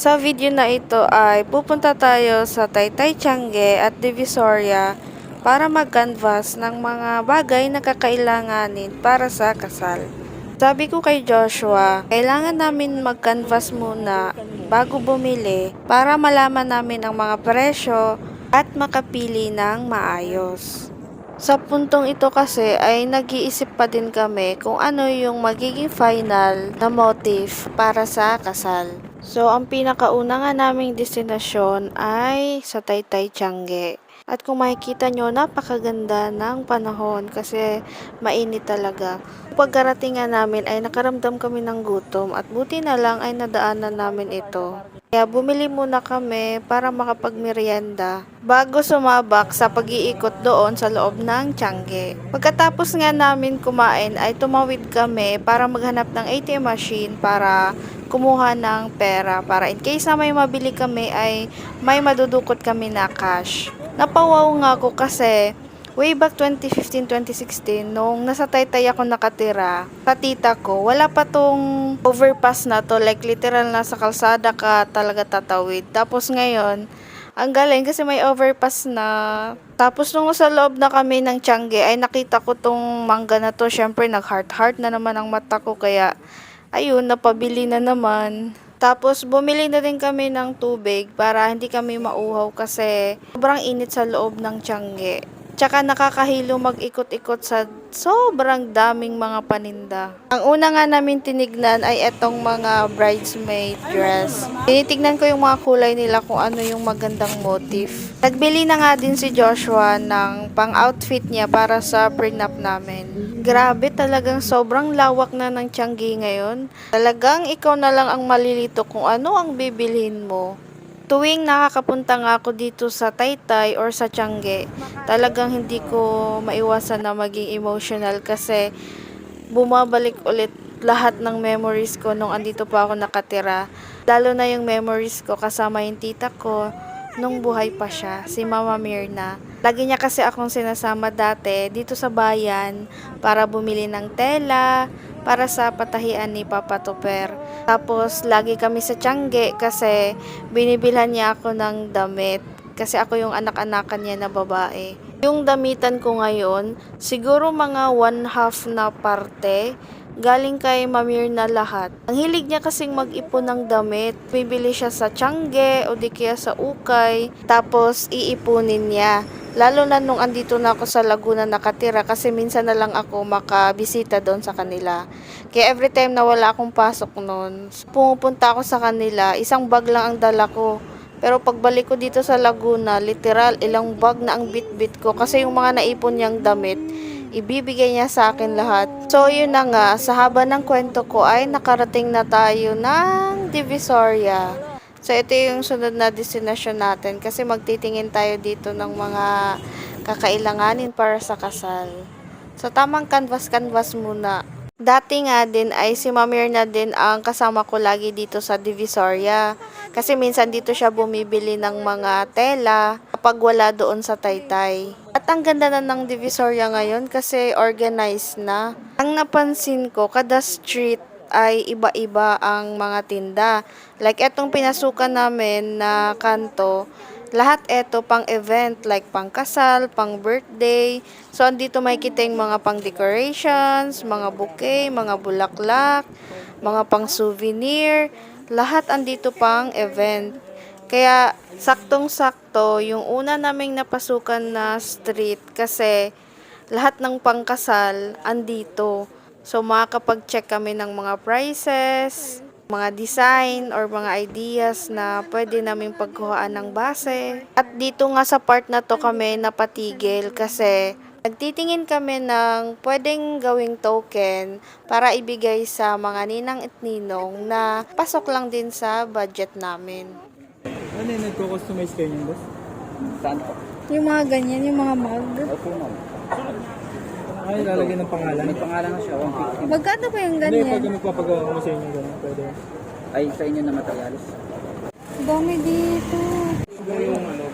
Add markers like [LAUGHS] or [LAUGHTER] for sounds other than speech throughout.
Sa video na ito ay pupunta tayo sa Taytay Tiangge at Divisoria para mag-canvas ng mga bagay na kakailanganin para sa kasal. Sabi ko kay Joshua, kailangan namin mag-canvas muna bago bumili para malaman namin ang mga presyo at makapili ng maayos. Sa puntong ito kasi ay nag-iisip pa din kami kung ano yung magiging final na motif para sa kasal. So, ang pinakauna nga naming destinasyon ay sa Taytay Tiangge. At kung makikita nyo, napakaganda ng panahon kasi mainit talaga. Pagkarating nga namin ay nakaramdam kami ng gutom at buti na lang ay nadaanan namin ito. Kaya bumili muna kami para makapagmerienda bago sumabak sa pag-iikot doon sa loob ng Tiangge. Pagkatapos nga namin kumain ay tumawid kami para maghanap ng ATM machine para kumuha ng pera para in case na may mabili kami ay may madudukot kami na cash. Napawaw nga ako kasi way back 2015-2016 nung nasa Taytay ako nakatira sa tita ko, wala pa tong overpass na to like literal na sa kalsada ka talaga tatawid. Tapos ngayon, ang galing kasi may overpass na. Tapos nung sa loob na kami ng Tiangge ay nakita ko tong mangga na to. Syempre nag heart heart na naman ang mata ko kaya ayun napabili na naman. Tapos bumili na din kami ng tubig para hindi kami mauhaw kasi sobrang init sa loob ng Tiangge. Tsaka nakakahilo mag-ikot-ikot sa sobrang daming mga paninda. Ang una nga namin tinignan ay etong mga bridesmaid dress. Tinitignan ko yung mga kulay nila kung ano yung magandang motif. Nagbili na nga din si Joshua ng pang-outfit niya para sa prenup namin. Grabe talagang sobrang lawak na ng Tiangge ngayon. Talagang ikaw na lang ang malilito kung ano ang bibilhin mo. Tuwing nakakapunta nga ako dito sa Taytay or sa Tiangge, talagang hindi ko maiwasan na maging emotional kasi bumabalik ulit lahat ng memories ko nung andito pa ako nakatira. Lalo na yung memories ko kasama yung tita ko nung buhay pa siya, si Mama Mirna. Lagi niya kasi akong sinasama dati dito sa bayan para bumili ng tela, para sa patahian ni Papa Tuper. Tapos, lagi kami sa Tiangge kasi binibilhan niya ako ng damit kasi ako yung anak-anakan niya na babae. Yung damitan ko ngayon, siguro mga one half na parte, galing kay Mamir na lahat. Ang hilig niya kasing mag-ipon ng damit. Bibili siya sa Tiangge o di kaya sa Ukay, tapos iipunin niya. Lalo na nung andito na ako sa Laguna nakatira kasi minsan na lang ako makabisita doon sa kanila. Kaya every time na wala akong pasok noon, pumupunta ako sa kanila, isang bag lang ang dala ko. Pero pagbalik ko dito sa Laguna, literal ilang bag na ang bit-bit ko kasi yung mga naipon niyang damit, ibibigay niya sa akin lahat. So yun na nga, sa haba ng kwento ko ay nakarating na tayo ng Divisoria. So ito yung sunod na destination natin kasi magtitingin tayo dito ng mga kakailanganin para sa kasal. So tamang canvas-canvas muna. Dati nga din ay si Mamir na din ang kasama ko lagi dito sa Divisoria. Kasi minsan dito siya bumibili ng mga tela kapag wala doon sa Taytay. At ang ganda na ng Divisoria ngayon kasi organized na. Ang napansin ko, kada street ay iba-iba ang mga tinda. Like etong pinasukan namin na kanto, lahat eto pang event like pang kasal, pang birthday. So andito may kiting mga pang decorations, mga bouquet, mga bulaklak, mga pang souvenir, lahat andito pang event. Kaya saktong-sakto yung una naming napasukan na street kasi lahat ng pangkasal andito. So makakapag-check kami ng mga prices, mga design or mga ideas na pwede naming pagkuhaan ng base. At dito nga sa part na to kami napatigil kasi nagtitingin kami ng pwedeng gawing token para ibigay sa mga ninang at ninong na pasok lang din sa budget namin. Ano yung nagko-customize kayo yung boss? Saan po? Yung mga ganyan, yung mga mug. Opo, ma'am. Ay, lalagyan ng pangalan. May pangalan na siya, 150. Magkano ba yung Hindi, pag magpapagawa ko sa inyo gano'n, pwede. Ay, sa inyo na materialis. Dami dito. mo yung ano,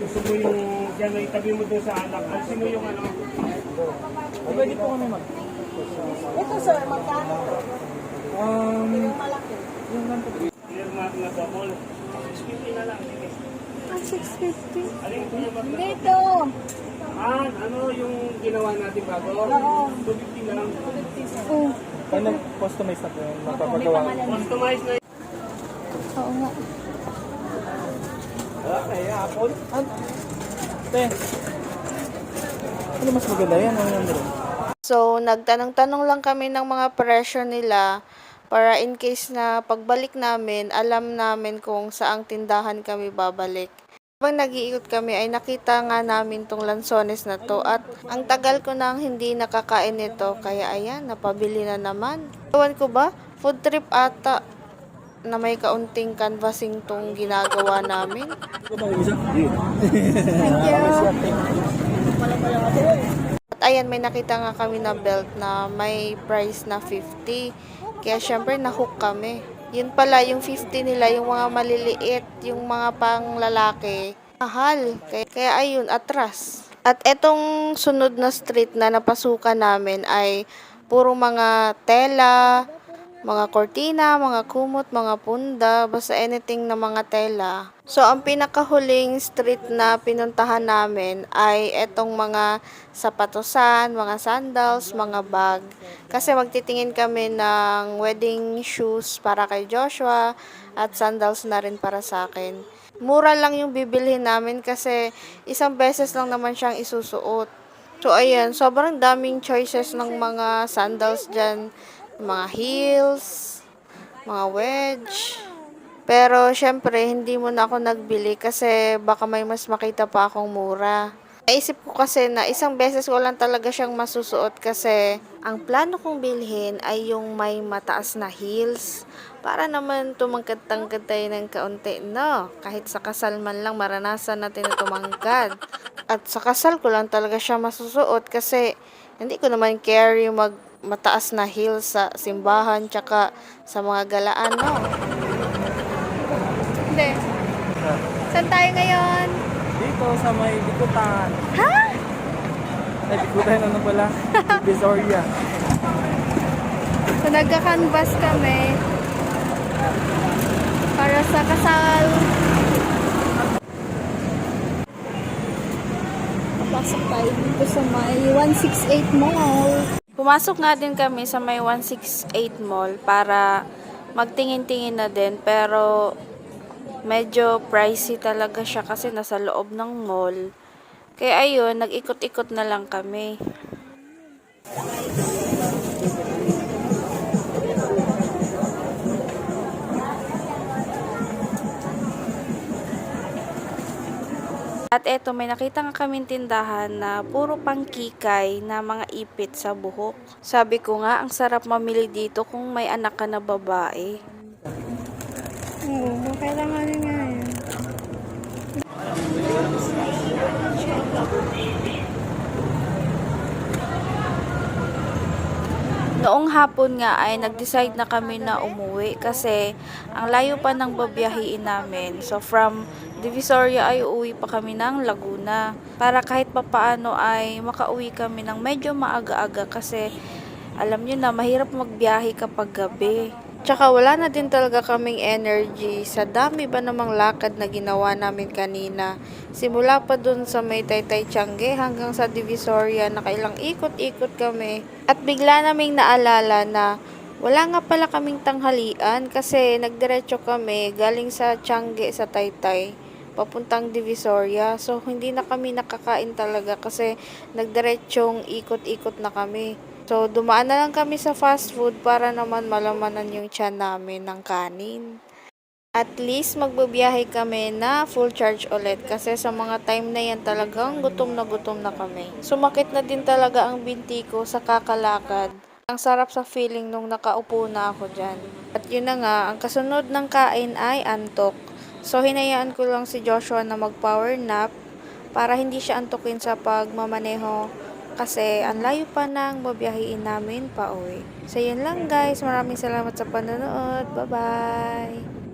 gusto mo yung dyan na itabi mo doon sa anak, alisin mo yung ano, Pwede po kami mag... Ito sir, magkano? Um, yung mat na to. na lang. Sige. Ang 650. Alin ko na ba? Dito. Ah, ano yung ginawa natin bago? Oo. 250 lang. Oh, Ano, customize na po yung mapapagawa. Customize na oo nga. Wala kaya, Apple? Ano? Te. Ano mas maganda yan? Ano bro? So, nagtanong-tanong lang kami ng mga presyo nila para in case na pagbalik namin, alam namin kung saang tindahan kami babalik. Habang nag-iikot kami ay nakita nga namin tong lansones na to at ang tagal ko nang hindi nakakain nito kaya ayan, napabili na naman. Ewan ko ba, food trip ata na may kaunting canvassing tong ginagawa namin. At ayan, may nakita nga kami na belt na may price na 50. Kaya syempre, nahook kami. Yun pala, yung 50 nila, yung mga maliliit, yung mga pang lalaki, mahal. Kaya, kaya ayun, atras. At etong sunod na street na napasukan namin ay puro mga tela, mga kortina, mga kumot, mga punda, basta anything na mga tela. So, ang pinakahuling street na pinuntahan namin ay etong mga sapatosan, mga sandals, mga bag. Kasi magtitingin kami ng wedding shoes para kay Joshua at sandals na rin para sa akin. Mura lang yung bibilhin namin kasi isang beses lang naman siyang isusuot. So, ayan, sobrang daming choices ng mga sandals dyan. Mga heels, mga wedge. Pero, syempre, hindi mo na ako nagbili kasi baka may mas makita pa akong mura. Naisip ko kasi na isang beses ko lang talaga siyang masusuot kasi ang plano kong bilhin ay yung may mataas na heels para naman tumangkad-tangkad tayo ng kaunti, no? Kahit sa kasal man lang maranasan natin na tumangkad. At sa kasal ko lang talaga siya masusuot kasi hindi ko naman care yung mag mataas na heels sa simbahan tsaka sa mga galaan, no? Hindi. Saan tayo ngayon? Dito sa may Bikutan. Ha? Ay, Bikutan ano pala? [LAUGHS] Visoria. So, nagka-canvas kami para sa kasal. Papasok tayo dito sa may 168 Mall. Pumasok nga din kami sa may 168 Mall para magtingin-tingin na din pero medyo pricey talaga siya kasi nasa loob ng mall. Kaya ayun, nag-ikot-ikot na lang kami. Eto, may nakita nga kaming tindahan na puro pangkikay na mga ipit sa buhok. Sabi ko nga, ang sarap mamili dito kung may anak ka na babae. Oo, kailangan nga yun. Noong hapon nga ay nag-decide na kami na umuwi kasi ang layo pa ng babiyahiin namin. So from Divisoria ay uuwi pa kami ng Laguna para kahit papaano ay makauwi kami ng medyo maaga-aga kasi alam nyo na mahirap magbiyahe kapag gabi. Tsaka wala na din talaga kaming energy sa dami ba namang lakad na ginawa namin kanina. Simula pa dun sa may Taytay Tiangge hanggang sa Divisoria nakailang ikot-ikot kami. At bigla naming naalala na wala nga pala kaming tanghalian kasi nagdiretso kami galing sa Tiangge sa Taytay papuntang Divisoria. So, hindi na kami nakakain talaga kasi nagdiretsong ikot-ikot na kami. So, dumaan na lang kami sa fast food para naman malamanan yung tiyan namin ng kanin. At least magbabiyahe kami na full charge ulit kasi sa mga time na yan talagang gutom na gutom na kami. Sumakit na din talaga ang binti ko sa kakalakad. Ang sarap sa feeling nung nakaupo na ako dyan. At yun na nga, ang kasunod ng kain ay antok. So, hinayaan ko lang si Joshua na mag-power nap para hindi siya antukin sa pagmamaneho kasi ang layo pa nang babiyahiin namin pa uwi. So, yun lang guys. Maraming salamat sa panonood. Bye-bye!